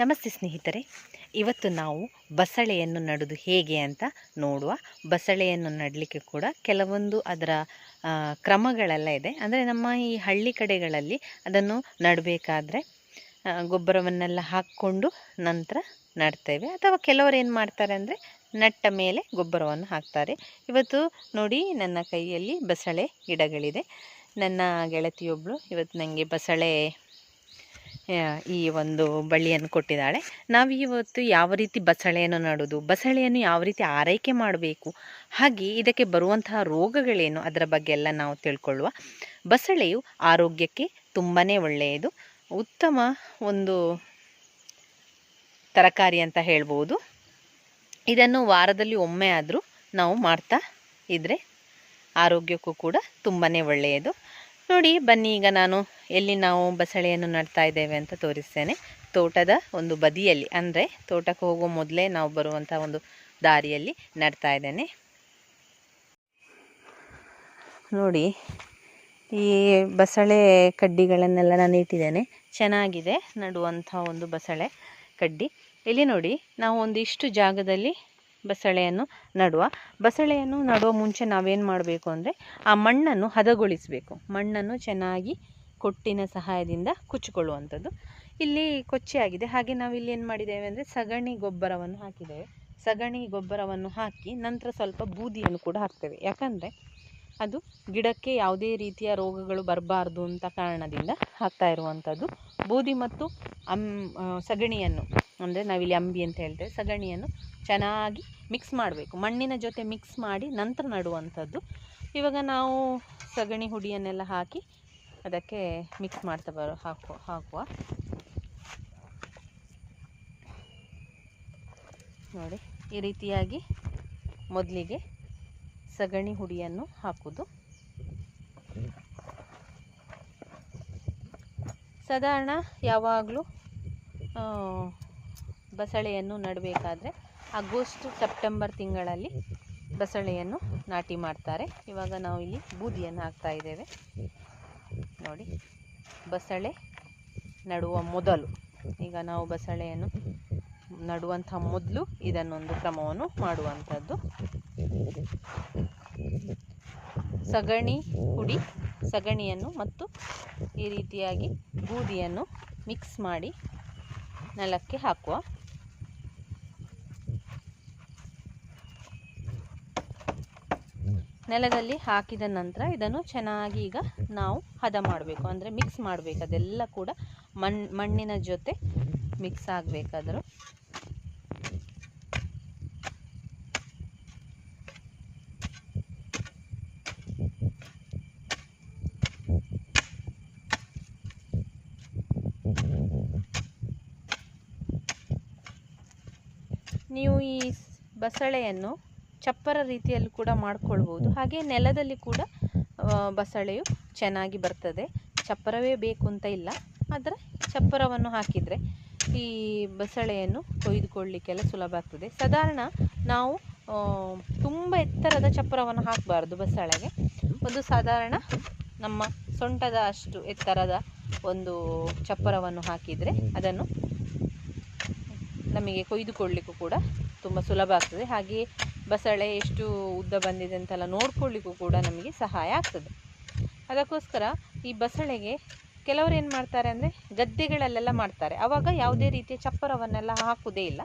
ನಮಸ್ತೆ ಸ್ನೇಹಿತರೆ. ಇವತ್ತು ನಾವು ಬಸಳೆಯನ್ನು ನಡೆದು ಹೇಗೆ ಅಂತ ನೋಡುವ. ಬಸಳೆಯನ್ನು ನಡಲಿಕ್ಕೆ ಕೂಡ ಕೆಲವೊಂದು ಅದರ ಕ್ರಮಗಳೆಲ್ಲ ಇದೆ. ಅಂದರೆ ನಮ್ಮ ಈ ಹಳ್ಳಿ ಕಡೆಗಳಲ್ಲಿ ಅದನ್ನು ನಡಬೇಕಾದ್ರೆ ಗೊಬ್ಬರವನ್ನೆಲ್ಲ ಹಾಕ್ಕೊಂಡು ನಂತರ ನಡ್ತೇವೆ. ಅಥವಾ ಕೆಲವರು ಏನು ಮಾಡ್ತಾರೆ ಅಂದರೆ ನಟ್ಟ ಮೇಲೆ ಗೊಬ್ಬರವನ್ನು ಹಾಕ್ತಾರೆ. ಇವತ್ತು ನೋಡಿ ನನ್ನ ಕೈಯಲ್ಲಿ ಬಸಳೆ ಗಿಡಗಳಿದೆ. ನನ್ನ ಗೆಳತಿಯೊಬ್ಬಳು ಇವತ್ತು ನನಗೆ ಬಸಳೆ ಈ ಒಂದು ಬಳ್ಳಿಯನ್ನು ಕೊಟ್ಟಿದ್ದಾಳೆ. ನಾವು ಇವತ್ತು ಯಾವ ರೀತಿ ಬಸಳೆಯನ್ನು ನಡೋದು? ಬಸಳೆಯನ್ನು ಯಾವ ರೀತಿ ಆರೈಕೆ ಮಾಡಬೇಕು? ಹಾಗೆ ಇದಕ್ಕೆ ಬರುವಂತಹ ರೋಗಗಳೇನು? ಅದರ ಬಗ್ಗೆ ಎಲ್ಲ ನಾವು ತಿಳ್ಕೊಳ್ಳುವ. ಬಸಳೆಯು ಆರೋಗ್ಯಕ್ಕೆ ತುಂಬಾ ಒಳ್ಳೆಯದು. ಉತ್ತಮ ಒಂದು ತರಕಾರಿ ಅಂತ ಹೇಳ್ಬೋದು. ಇದನ್ನು ವಾರದಲ್ಲಿ ಒಮ್ಮೆ ಆದರೂ ನಾವು ಮಾಡ್ತಾ ಇದ್ದರೆ ಆರೋಗ್ಯಕ್ಕೂ ಕೂಡ ತುಂಬಾ ಒಳ್ಳೆಯದು. ನೋಡಿ, ಬನ್ನಿ, ಈಗ ನಾನು ಎಲ್ಲಿ ನಾವು ಬಸಳೆಯನ್ನು ನಡ್ತಾ ಇದ್ದೇವೆ ಅಂತ ತೋರಿಸ್ತೇನೆ. ತೋಟದ ಒಂದು ಬದಿಯಲ್ಲಿ, ಅಂದರೆ ತೋಟಕ್ಕೆ ಹೋಗೋ ಮೊದಲೇ ನಾವು ಬರುವಂಥ ಒಂದು ದಾರಿಯಲ್ಲಿ ನಡ್ತಾ ಇದ್ದೇನೆ. ನೋಡಿ, ಈ ಬಸಳೆ ಕಡ್ಡಿಗಳನ್ನೆಲ್ಲ ನಾನು ಇಟ್ಟಿದ್ದೇನೆ. ಚೆನ್ನಾಗಿದೆ ನಡುವಂಥ ಒಂದು ಬಸಳೆ ಕಡ್ಡಿ. ಇಲ್ಲಿ ನೋಡಿ, ನಾವು ಒಂದಿಷ್ಟು ಜಾಗದಲ್ಲಿ ಬಸಳೆಯನ್ನು ನಡುವ. ಬಸಳೆಯನ್ನು ನಡುವ ಮುಂಚೆ ನಾವೇನು ಮಾಡಬೇಕು ಅಂದರೆ ಆ ಮಣ್ಣನ್ನು ಹದಗೊಳಿಸಬೇಕು. ಮಣ್ಣನ್ನು ಚೆನ್ನಾಗಿ ಕೊಟ್ಟಿನ ಸಹಾಯದಿಂದ ಕುಚ್ಚಿಕೊಳ್ಳುವಂಥದ್ದು. ಇಲ್ಲಿ ಕೊಚ್ಚಿಯಾಗಿದೆ. ಹಾಗೆ ನಾವು ಇಲ್ಲಿ ಏನು ಮಾಡಿದ್ದೇವೆ ಅಂದರೆ ಸಗಣಿ ಗೊಬ್ಬರವನ್ನು ಹಾಕಿದ್ದೇವೆ. ಸಗಣಿ ಗೊಬ್ಬರವನ್ನು ಹಾಕಿ ನಂತರ ಸ್ವಲ್ಪ ಬೂದಿಯನ್ನು ಕೂಡ ಹಾಕ್ತೇವೆ. ಯಾಕಂದರೆ ಅದು ಗಿಡಕ್ಕೆ ಯಾವುದೇ ರೀತಿಯ ರೋಗಗಳು ಬರಬಾರ್ದು ಅಂತ ಕಾರಣದಿಂದ ಹಾಕ್ತಾ ಇರುವಂಥದ್ದು. ಬೂದಿ ಮತ್ತು ಅಂ ಸಗಣಿಯನ್ನು, ಅಂದರೆ ನಾವಿಲ್ಲಿ ಅಂಬಿ ಅಂತ ಹೇಳ್ತೇವೆ, ಸಗಣಿಯನ್ನು ಚೆನ್ನಾಗಿ ಮಿಕ್ಸ್ ಮಾಡಬೇಕು. ಮಣ್ಣಿನ ಜೊತೆ ಮಿಕ್ಸ್ ಮಾಡಿ ನಂತರ ನಡುವಂಥದ್ದು. ಇವಾಗ ನಾವು ಸಗಣಿ ಹುಡಿಯನ್ನೆಲ್ಲ ಹಾಕಿ ಅದಕ್ಕೆ ಮಿಕ್ಸ್ ಮಾಡ್ತಾ ಬರೋ, ಹಾಕುವ ಹಾಕುವ. ನೋಡಿ, ಈ ರೀತಿಯಾಗಿ ಮೊದಲಿಗೆ ಸಗಣಿ ಹುಡಿಯನ್ನು ಹಾಕುವುದು. ಸಾಧಾರಣ ಯಾವಾಗಲೂ ಬಸಳೆಯನ್ನು ನಡಬೇಕಾದ್ರೆ ಆಗಸ್ಟ್, ಸೆಪ್ಟೆಂಬರ್ ತಿಂಗಳಲ್ಲಿ ಬಸಳೆಯನ್ನು ನಾಟಿ ಮಾಡ್ತಾರೆ. ಇವಾಗ ನಾವು ಇಲ್ಲಿ ಬೂದಿಯನ್ನು ಹಾಕ್ತಾ ಇದ್ದೇವೆ. ನೋಡಿ, ಬಸಳೆ ನಡುವ ಮೊದಲು, ಈಗ ನಾವು ಬಸಳೆಯನ್ನು ನಡುವಂಥ ಮೊದಲು ಇದನ್ನೊಂದು ಕ್ರಮವನ್ನು ಮಾಡುವಂಥದ್ದು. ಸಗಣಿ ಪುಡಿ, ಸಗಣಿಯನ್ನು ಮತ್ತು ಈ ರೀತಿಯಾಗಿ ಬೂದಿಯನ್ನು ಮಿಕ್ಸ್ ಮಾಡಿ ನೆಲಕ್ಕೆ ಹಾಕುವ. ನೆಲದಲ್ಲಿ ಹಾಕಿದ ನಂತರ ಇದನ್ನು ಚೆನ್ನಾಗಿ ಈಗ ನಾವು ಹದ ಮಾಡಬೇಕು. ಅಂದರೆ ಮಿಕ್ಸ್ ಮಾಡಬೇಕು. ಅದೆಲ್ಲ ಕೂಡ ಮಣ್, ಮಣ್ಣಿನ ಜೊತೆ ಮಿಕ್ಸ್ ಆಗಬೇಕಾದರೂ ನೀವು ಈ ಬಸಳೆಯನ್ನು ಚಪ್ಪರ ರೀತಿಯಲ್ಲಿ ಕೂಡ ಮಾಡ್ಕೊಳ್ಬೋದು. ಹಾಗೆ ನೆಲದಲ್ಲಿ ಕೂಡ ಬಸಳೆಯು ಚೆನ್ನಾಗಿ ಬರ್ತದೆ. ಚಪ್ಪರವೇ ಬೇಕು ಅಂತ ಇಲ್ಲ. ಆದರೆ ಚಪ್ಪರವನ್ನು ಹಾಕಿದರೆ ಈ ಬಸಳೆಯನ್ನು ಕೊಯ್ದುಕೊಳ್ಳಿಕ್ಕೆಲ್ಲ ಸುಲಭ ಆಗ್ತದೆ. ಸಾಧಾರಣ ನಾವು ತುಂಬ ಎತ್ತರದ ಚಪ್ಪರವನ್ನು ಹಾಕಬಾರ್ದು ಬಸಳೆಗೆ. ಒಂದು ಸಾಧಾರಣ ನಮ್ಮ ಸೊಂಟದ ಅಷ್ಟು ಎತ್ತರದ ಒಂದು ಚಪ್ಪರವನ್ನು ಹಾಕಿದರೆ ಅದನ್ನು ನಮಗೆ ಕೊಯ್ದುಕೊಳ್ಳಿಕ್ಕೂ ಕೂಡ ತುಂಬ ಸುಲಭ ಆಗ್ತದೆ. ಹಾಗೆಯೇ ಬಸಳೆ ಎಷ್ಟು ಉದ್ದ ಬಂದಿದೆ ಅಂತೆಲ್ಲ ನೋಡ್ಕೊಳ್ಳಿಕ್ಕೂ ಕೂಡ ನಮಗೆ ಸಹಾಯ ಆಗ್ತದೆ. ಅದಕ್ಕೋಸ್ಕರ ಈ ಬಸಳೆಗೆ ಕೆಲವರು ಏನು ಮಾಡ್ತಾರೆ ಅಂದರೆ ಗದ್ದೆಗಳಲ್ಲೆಲ್ಲ ಮಾಡ್ತಾರೆ. ಆವಾಗ ಯಾವುದೇ ರೀತಿಯ ಚಪ್ಪರವನ್ನೆಲ್ಲ ಹಾಕುವುದೇ ಇಲ್ಲ.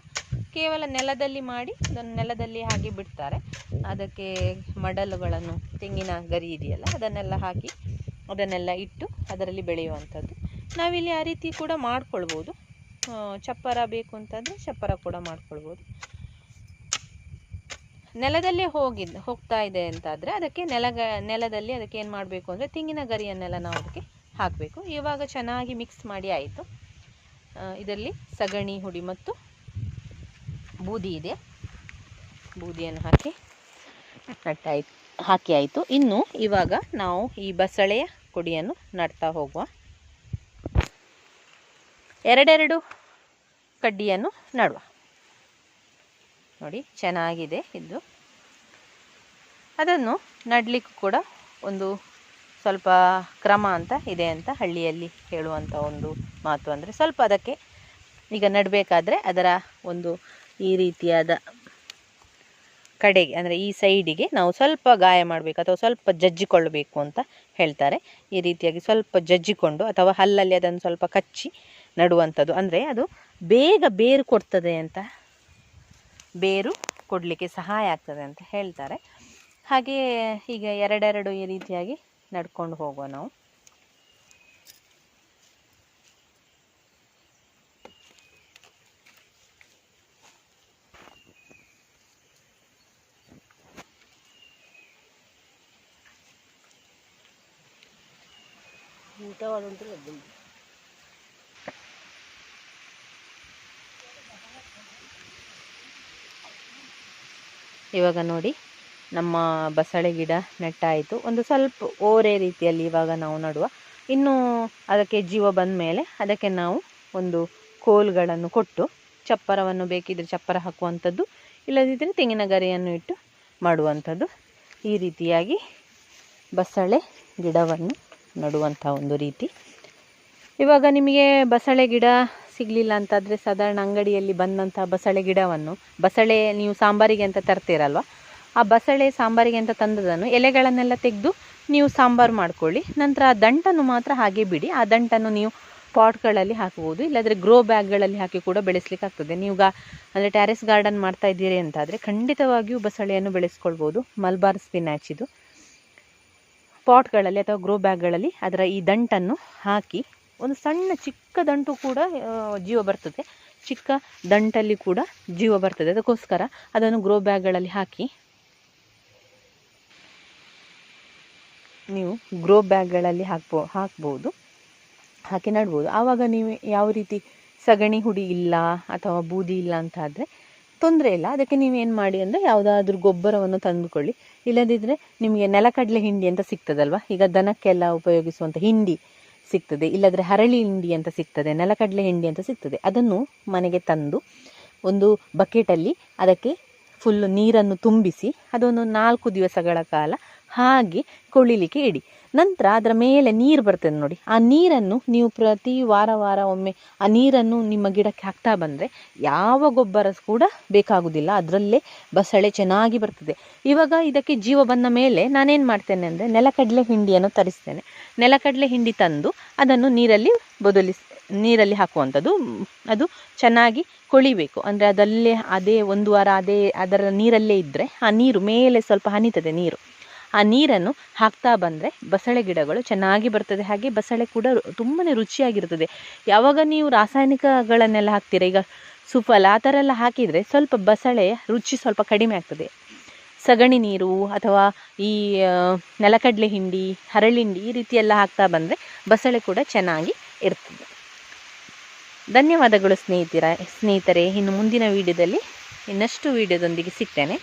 ಕೇವಲ ನೆಲದಲ್ಲಿ ಮಾಡಿ ಅದನ್ನು ನೆಲದಲ್ಲಿ ಹಾಗೆ ಬಿಡ್ತಾರೆ. ಅದಕ್ಕೆ ಮಡಲುಗಳನ್ನು, ತೆಂಗಿನ ಗರಿ ಇದೆಯಲ್ಲ, ಅದನ್ನೆಲ್ಲ ಹಾಕಿ ಅದನ್ನೆಲ್ಲ ಇಟ್ಟು ಅದರಲ್ಲಿ ಬೆಳೆಯುವಂಥದ್ದು. ನಾವಿಲ್ಲಿ ಆ ರೀತಿ ಕೂಡ ಮಾಡ್ಕೊಳ್ಬೋದು. ಚಪ್ಪರ ಬೇಕು ಅಂತಂದರೆ ಚಪ್ಪರ ಕೂಡ ಮಾಡ್ಕೊಳ್ಬೋದು. ನೆಲದಲ್ಲಿ ಹೋಗಿದ್ದು ಹೋಗ್ತಾ ಇದೆ ಅಂತಾದರೆ ಅದಕ್ಕೆ ನೆಲಗ, ನೆಲದಲ್ಲಿ ಅದಕ್ಕೆ ಏನು ಮಾಡಬೇಕು ಅಂದರೆ ತೆಂಗಿನ ಗರಿಯನ್ನೆಲ್ಲ ನಾವು ಅದಕ್ಕೆ ಹಾಕಬೇಕು. ಇವಾಗ ಚೆನ್ನಾಗಿ ಮಿಕ್ಸ್ ಮಾಡಿ ಆಯಿತು. ಇದರಲ್ಲಿ ಸಗಣಿ, ಹುಡಿ ಮತ್ತು ಬೂದಿ ಇದೆ. ಬೂದಿಯನ್ನು ಹಾಕಿ ನಟ್ಟಾಯ್ತು ಹಾಕಿ ಆಯಿತು. ಇನ್ನು ಇವಾಗ ನಾವು ಈ ಬಸಳೆಯ ಕೊಡಿಯನ್ನು ನಡ್ತಾ ಹೋಗುವ. ಎರಡೆರಡು ಕಡ್ಡಿಯನ್ನು ನಡುವ. ನೋಡಿ, ಚೆನ್ನಾಗಿದೆ ಇದು. ಅದನ್ನು ನಡಲಿಕ್ಕೂ ಕೂಡ ಒಂದು ಸ್ವಲ್ಪ ಕ್ರಮ ಅಂತ ಇದೆ ಅಂತ ಹಳ್ಳಿಯಲ್ಲಿ ಹೇಳುವಂಥ ಒಂದು ಮಾತು ಅಂದರೆ ಸ್ವಲ್ಪ ಅದಕ್ಕೆ ಈಗ ನಡಬೇಕಾದ್ರೆ ಅದರ ಒಂದು ಈ ರೀತಿಯಾದ ಕಡೆಗೆ, ಅಂದರೆ ಈ ಸೈಡಿಗೆ ನಾವು ಸ್ವಲ್ಪ ಗಾಯ ಮಾಡಬೇಕು ಅಥವಾ ಸ್ವಲ್ಪ ಜಜ್ಜಿಕೊಳ್ಳಬೇಕು ಅಂತ ಹೇಳ್ತಾರೆ. ಈ ರೀತಿಯಾಗಿ ಸ್ವಲ್ಪ ಜಜ್ಜಿಕೊಂಡು ಅಥವಾ ಹಲ್ಲಲ್ಲಿ ಅದನ್ನು ಸ್ವಲ್ಪ ಕಚ್ಚಿ ನಡುವಂಥದ್ದು. ಅಂದರೆ ಅದು ಬೇಗ ಬೇರು ಕೊಡ್ತದೆ ಅಂತ. ಬೇರು ಕೊಡಲಿಕ್ಕೆ ಸಹಾಯ ಆಗ್ತದೆ ಅಂತ ಹೇಳ್ತಾರೆ. ಹಾಗೆ ಈಗ ಎರಡೆರಡು ಈ ರೀತಿಯಾಗಿ ನಡ್ಕೊಂಡು ಹೋಗುವ ನಾವು. ಊಟ ಮಾಡುಂಟು ಇವಾಗ ನೋಡಿ, ನಮ್ಮ ಬಸಳೆ ಗಿಡ ನೆಟ್ಟಾಯಿತು. ಒಂದು ಸ್ವಲ್ಪ ಓರೆ ರೀತಿಯಲ್ಲಿ ಇವಾಗ ನಾವು ನಡುವ. ಇನ್ನು ಅದಕ್ಕೆ ಜೀವ ಬಂದ ಮೇಲೆ ಅದಕ್ಕೆ ನಾವು ಒಂದು ಕೋಲ್ಗಳನ್ನು ಕೊಟ್ಟು ಚಪ್ಪರವನ್ನು ಬೇಕಿದ್ರೆ ಚಪ್ಪರ ಹಾಕುವಂಥದ್ದು ಇಲ್ಲದಿದ್ದರೆ ತೆಂಗಿನ ಗರಿಯನ್ನು ಇಟ್ಟು ಮಾಡುವಂಥದ್ದು. ಈ ರೀತಿಯಾಗಿ ಬಸಳೆ ಗಿಡವನ್ನು ನಡುವಂಥ ಒಂದು ರೀತಿ. ಇವಾಗ ನಿಮಗೆ ಬಸಳೆ ಗಿಡ ಸಿಗಲಿಲ್ಲ ಅಂತಾದರೆ ಸಾಧಾರಣ ಅಂಗಡಿಯಲ್ಲಿ ಬಂದಂಥ ಬಸಳೆ ಗಿಡವನ್ನು, ಬಸಳೆ ನೀವು ಸಾಂಬಾರಿಗೆ ಅಂತ ತರ್ತೀರಲ್ವ? ಆ ಬಸಳೆ ಸಾಂಬಾರಿಗೆ ಅಂತ ತಂದದನ್ನು ಎಲೆಗಳನ್ನೆಲ್ಲ ತೆಗೆದು ನೀವು ಸಾಂಬಾರು ಮಾಡ್ಕೊಳ್ಳಿ. ನಂತರ ಆ ದಂಟನ್ನು ಮಾತ್ರ ಹಾಗೆ ಬಿಡಿ. ಆ ದಂಟನ್ನು ನೀವು ಪಾಟ್ಗಳಲ್ಲಿ ಹಾಕ್ಬೋದು, ಇಲ್ಲಾಂದರೆ ಗ್ರೋ ಬ್ಯಾಗ್ಗಳಲ್ಲಿ ಹಾಕಿ ಕೂಡ ಬೆಳೆಸ್ಲಿಕ್ಕೆ ಆಗ್ತದೆ ನೀವು ಗಾ ಅಂದರೆ ಟ್ಯಾರೆಸ್ ಗಾರ್ಡನ್ ಮಾಡ್ತಾ ಇದ್ದೀರಿ ಅಂತಾದರೆ ಖಂಡಿತವಾಗಿಯೂ ಬಸಳೆಯನ್ನು ಬೆಳೆಸ್ಕೊಳ್ಬೋದು. ಮಲ್ಬಾರ್ ಸ್ಪಿನಾಚ್ ಇದು. ಪಾಟ್ಗಳಲ್ಲಿ ಅಥವಾ ಗ್ರೋ ಬ್ಯಾಗ್ಗಳಲ್ಲಿ ಅದರ ಈ ದಂಟನ್ನು ಹಾಕಿ ಒಂದು ಸಣ್ಣ ಚಿಕ್ಕ ದಂಟು ಕೂಡ ಜೀವ ಬರ್ತದೆ. ಚಿಕ್ಕ ದಂಟಲ್ಲಿ ಕೂಡ ಜೀವ ಬರ್ತದೆ. ಅದಕ್ಕೋಸ್ಕರ ಅದನ್ನು ಗ್ರೋ ಬ್ಯಾಗ್ಗಳಲ್ಲಿ ಹಾಕಿ ನೀವು ಗ್ರೋ ಬ್ಯಾಗ್ಗಳಲ್ಲಿ ಹಾಕ್ಬೋ, ಹಾಕ್ಬೋದು, ಹಾಕಿ ನೆಡ್ಬೋದು. ಆವಾಗ ನೀವು ಯಾವ ರೀತಿ ಸಗಣಿ ಹುಡಿ ಇಲ್ಲ ಅಥವಾ ಬೂದಿ ಇಲ್ಲ ಅಂತ ಆದರೆ ತೊಂದರೆ ಇಲ್ಲ. ಅದಕ್ಕೆ ನೀವೇನು ಮಾಡಿ ಅಂದರೆ ಯಾವುದಾದ್ರೂ ಗೊಬ್ಬರವನ್ನು ತಂದುಕೊಳ್ಳಿ. ಇಲ್ಲದಿದ್ದರೆ ನಿಮಗೆ ನೆಲಕಡಲೆ ಹಿಂಡಿ ಅಂತ ಸಿಗ್ತದಲ್ವ? ಈಗ ದನಕ್ಕೆಲ್ಲ ಉಪಯೋಗಿಸುವಂಥ ಹಿಂಡಿ ಸಿಗ್ತದೆ. ಇಲ್ಲದ್ರೆ ಹರಳಿ ಹಿಂಡಿ ಅಂತ ಸಿಗ್ತದೆ. ನೆಲಕಡಲೆ ಹಿಂಡಿ ಅಂತ ಸಿಗ್ತದೆ. ಅದನ್ನು ಮನೆಗೆ ತಂದು ಒಂದು ಬಕೆಟಲ್ಲಿ ಅದಕ್ಕೆ ಫುಲ್ಲು ನೀರನ್ನು ತುಂಬಿಸಿ ಅದೊಂದು ನಾಲ್ಕು ದಿವಸಗಳ ಕಾಲ ಹಾಗೆ ಕೊಳಿಲಿಕ್ಕೆ ಇಡಿ. ನಂತರ ಅದರ ಮೇಲೆ ನೀರು ಬರ್ತದೆ ನೋಡಿ. ಆ ನೀರನ್ನು ನೀವು ಪ್ರತಿ ವಾರ ವಾರ ಒಮ್ಮೆ ಆ ನೀರನ್ನು ನಿಮ್ಮ ಗಿಡಕ್ಕೆ ಹಾಕ್ತಾ ಬಂದರೆ ಯಾವ ಗೊಬ್ಬರ ಕೂಡ ಬೇಕಾಗುವುದಿಲ್ಲ ಅದರಲ್ಲೇ ಬಸಳೆ ಚೆನ್ನಾಗಿ ಬರ್ತದೆ. ಇವಾಗ ಇದಕ್ಕೆ ಜೀವ ಬಂದ ಮೇಲೆ ನಾನೇನು ಮಾಡ್ತೇನೆ ಅಂದರೆ ನೆಲಕಡಲೆ ಹಿಂಡಿಯನ್ನು ತರಿಸ್ತೇನೆ. ನೆಲಕಡಲೆ ಹಿಂಡಿ ತಂದು ಅದನ್ನು ನೀರಲ್ಲಿ ಬದಲಿಸ್, ನೀರಲ್ಲಿ ಹಾಕುವಂಥದ್ದು. ಅದು ಚೆನ್ನಾಗಿ ಕೊಳಿಬೇಕು. ಅಂದರೆ ಅದಲ್ಲೇ ಅದೇ ಒಂದು ವಾರ ಅದೇ ಅದರ ನೀರಲ್ಲೇ ಇದ್ದರೆ ಆ ನೀರು ಮೇಲೆ ಸ್ವಲ್ಪ ಹನಿತದೆ ನೀರು. ಆ ನೀರನ್ನು ಹಾಕ್ತಾ ಬಂದರೆ ಬಸಳೆ ಗಿಡಗಳು ಚೆನ್ನಾಗಿ ಬರ್ತದೆ. ಹಾಗೆ ಬಸಳೆ ಕೂಡ ತುಂಬಾ ರುಚಿಯಾಗಿರ್ತದೆ. ಯಾವಾಗ ನೀವು ರಾಸಾಯನಿಕಗಳನ್ನೆಲ್ಲ ಹಾಕ್ತೀರಾ? ಈಗ ಸುಫಲ ಆ ಥರ ಎಲ್ಲ ಹಾಕಿದರೆ ಸ್ವಲ್ಪ ಬಸಳೆಯ ರುಚಿ ಸ್ವಲ್ಪ ಕಡಿಮೆ ಆಗ್ತದೆ. ಸಗಣಿ ನೀರು ಅಥವಾ ಈ ನೆಲಕಡಲೆ ಹಿಂಡಿ, ಹರಳಿಂಡಿ ಈ ರೀತಿ ಎಲ್ಲ ಹಾಕ್ತಾ ಬಂದರೆ ಬಸಳೆ ಕೂಡ ಚೆನ್ನಾಗಿ ಇರ್ತದೆ. ಧನ್ಯವಾದಗಳು ಸ್ನೇಹಿತರ, ಸ್ನೇಹಿತರೆ. ಇನ್ನು ಮುಂದಿನ ವಿಡಿಯೋದಲ್ಲಿ ಇನ್ನಷ್ಟು ವಿಡಿಯೋದೊಂದಿಗೆ ಸಿಗ್ತೇನೆ.